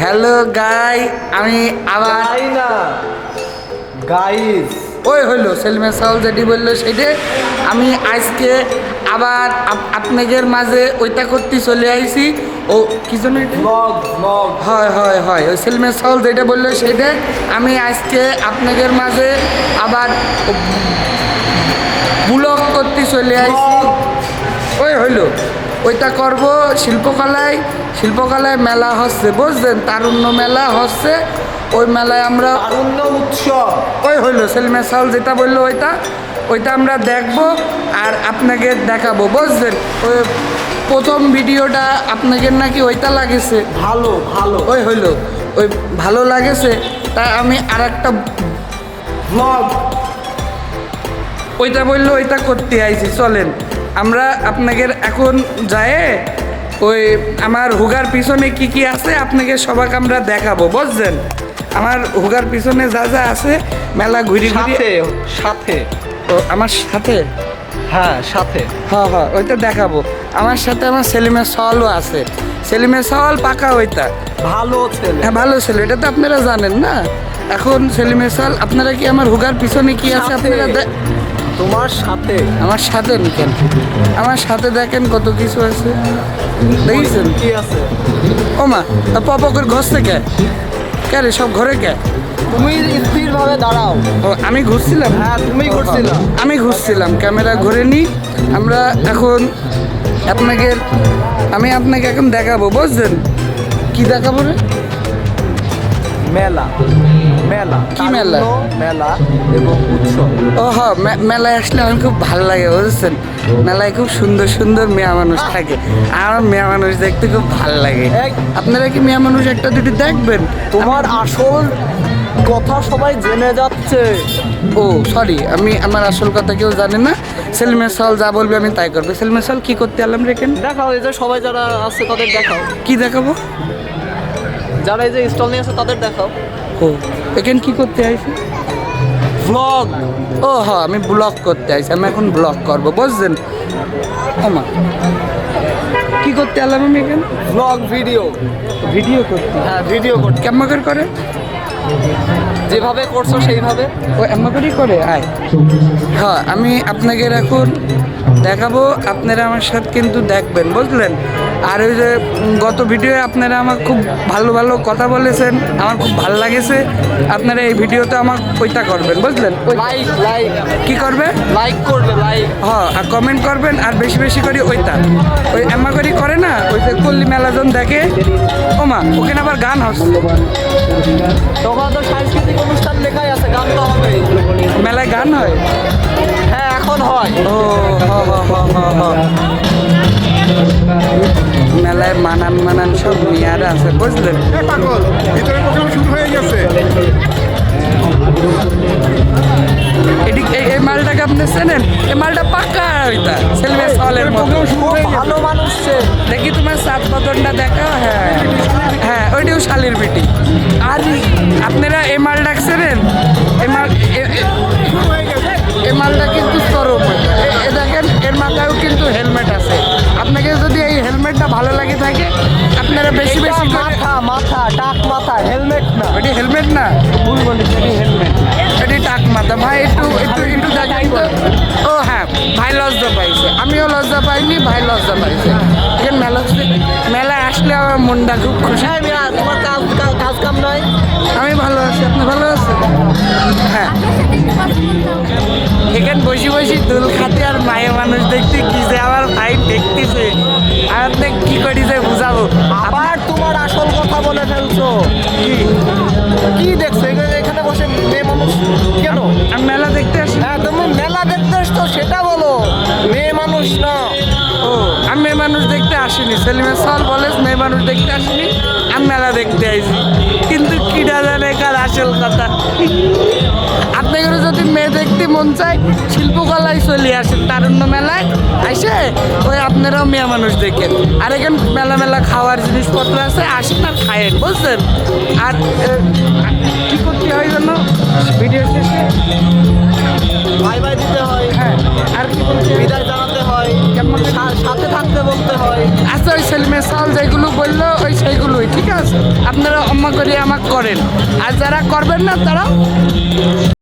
Hello guy আমি আবার গাই না। গাইস ওই হইল সেলমে সাউল যেটি বলল সেটা। আমি আজকে আবার আপ- আপনাদের মাঝে ওইটা করতে চলে আইছি। ও কি জন্য এটা? ব্লগ ব্লগ হয় হয় হয়। ওই সেলমে সাউল যেটা বলল সেটা। আমি আজকে আপনাদের মাঝে আবার ব্লগ করতে চলে আইছি। ওই হইল ওইটা করব শিল্পকলায়। শিল্পকলায় মেলা হচ্ছে বুঝলেন? তারুণ্য মেলা হচ্ছে। ওই মেলায় আমরা তারুণ্য উৎসব। ওই হইল সেলমে সাল যেটা বলল ওইটা। ওইটা আমরা দেখব আর আপনাকে দেখাবো বুঝলেন? ওই প্রথম ভিডিওটা আপনাকে নাকি ওইটা লাগেছে। ভালো ভালো। ওই হইল ওই ভালো লাগেছে। তা আমি আর একটা ব্লগ ওইটা বলল ওইটা করতে আইছি চলেন। আমরা আপনাকে এখন যায় ওই আমার হুগার পিছনে কি কি আছে আপনাকে সবাইকে আমরা দেখাবো বুঝছেন? আমার হুগার পিছনে যা যা আছে মেলা ঘুরি ঘুরি সাথে ও আমার সাথে? হ্যাঁ সাথে। হ্যাঁ হ্যাঁ ওইটা দেখাবো। আমার সাথে আমার সেলিমের সলও আছে। সেলিমের সল পাকা ওইটা। ভালো ছেলে। হ্যাঁ ভালো ছেলে এটা তো আপনারা জানেন না? এখন সেলিমের সাল আপনারা কি আমার হুগার পিছনে কি আছে। আপনারা তোমার সাথে। আমার সাথে নিকেন আমার সাথে দেখেন কত কিছু আছে। দেখেছেন? কি আছে? ও মা পপ করে ঘষছে কে কে রে সব ঘরে কে? তুমি স্থির ভাবে দাঁড়াও আমি ঘুরছিলাম? হ্যাঁ তুমি করছিলা আমি ঘুরছিলাম ক্যামেরা ঘুরে নি। আমরা এখন আপনাকে আমি আপনাকে এখন দেখাবো বুঝছেন কি দেখাবো রে? মেলা। মেলা। কি মেলা? মেলা এবং উৎসব। ও হ মে- মেলায় আসলে আমার খুব ভালো লাগে বুঝছেন? মেলায় খুব সুন্দর সুন্দর মেয়া মানুষ থাকে। আর আমার মেয়া মানুষ দেখতে খুব ভালো লাগে। আপনারা কি মেয়া মানুষ একটা দুটি দেখবেন? তোমার আসল কথা সবাই জেনে যাচ্ছে। ও সরি আমি আমার আসল কথা কেউ জানে না। সেলমে সাল যা বলবে আমি তাই করব। সেলমে সাল কি করতে আলাম রেখেন দেখাও এই যে সবাই যারা আছে তাদের দেখাও। কি দেখাবো? যারা এই যে স্টল নিয়ে আছে তাদের দেখাও। ও এখানে কি করতে আইছি? ব্লগ ও হ্যাঁ আমি ব্লগ করতে আইছি আমি এখন ব্লগ করব বুঝছেন? ওমা। কি করতে আলাম আমি এখানে? ব্লগ ভিডিও ভিডিও করতে। হ্যাঁ ভিডিও করতে। কেমন করে করে? যেভাবে করছ সেইভাবে। ও এমন করেই করে আয়। হ্যাঁ আমি আপনাকে এখন দেখাবো আপনারা আমার সাথে কিন্তু দেখবেন বুঝলেন? আর ওই যে গত ভিডিওয়ে আপনারা আমার খুব ভালো ভালো কথা বলেছেন আমার খুব ভালো লাগেছে আপনারা এই ভিডিওতে আমার ওইটা করবেন বুঝলেন? ওই লাইক লাইক কি করবে? লাইক করবে লাইক হ্যাঁ আর কমেন্ট করবেন আর বেশি বেশি করে ওইটা। ওই এমা করি করে না ওই যে কল্লি মেলাজন দেখে ওমা ওখানে আবার গান হচ্ছে। তো সাংস্কৃতিক অনুষ্ঠান লেখাই আছে গান তো হবে মেলায় গান হ্যাঁ? এখন হয়। ও হ হ হ হ হ। মেলায় মানান মানান সব মেয়ারা আছে বুঝলেন? এ পাগল ভিতরে প্রোগ্রাম শুরু হয়ে গেছে। এটি এই এই মালটাকে আপনি চেনেন? এই মালটা পাক্কা ওইটা সেলভে সলের মতো। শুরু গেছে। ভালো মানুষ দেখি তোমার সাত বদনটা দেখা হ্যাঁ। হ্যাঁ ওইটিও শালির বেটি। আর। আপনারা এই মাল ডাকছেন এই মাল এ- এ- শুরু হয়ে গেছে এই মালটা কিন্তু এ দেখেন এর মাথায়ও কিন্তু হেলমেট আছে। আপনাকে যদি এই হেলমেটটা ভালো লাগে থাকে আপনারা বেশি বেশি মাথা মাথা টাক মাথা হেলমেট না। এটি হেলমেট না? ভুল বলি এটি হেলমেট। এটি টাক মাথা। ভাই একটু একটু একটু দেখেন তো। ও হ্যাঁ ভাই লজ্জা পাইছে। আমিও লজ্জা পাইনি ভাই লজ্জা পাইছে। এখানে মেলা মেলা আসলে আমার মনটা খুব খুশি। হ্যাঁ মিয়া তোমার কাজ কাজ- কাজ কাম নয়। আমি ভালো আছি আপনি ভালো আছেন? হ্যাঁ। এখানে বসে বসে দুল খাতে আর মায়ের মানুষ দেখতে কি যে আমার ভাই দেখতেছে। আর কি করি যে বুঝাবো? আবার তোমার আসল কথা বলে ফেলছো। কি? কি দেখছ? সেলিমের সাল বলে মেয়ে মানুষ দেখতে আসিনি আমি মেলা দেখতে আইছি। কিন্তু কিটা জানে কার আসল কথা? আপনাদের যদি মেয়ে দেখতে মন চায় শিল্পকলায় চলে আসেন তারুণ্য মেলায় আইসে ওই আপনারাও মেয়ে মানুষ দেখেন। আর এখানে মেলা মেলা খাওয়ার জিনিসপত্র আছে আসেন আর খায়েন বুঝছেন? আর কি করতে হয় জন্য ভিডিও শেষে? ভাই ভাই দিতে হয় হ্যাঁ আর কি বলতে? বিদায় জানাতে হয় কেমন? সাথে থাকতে বলতে হয়। আচ্ছা মেশাল যেগুলো বলল, ওই সেইগুলোই, ঠিক আছে? আপনারা অম্মা করে আমাকে করেন। আর যারা করবেন না, তারা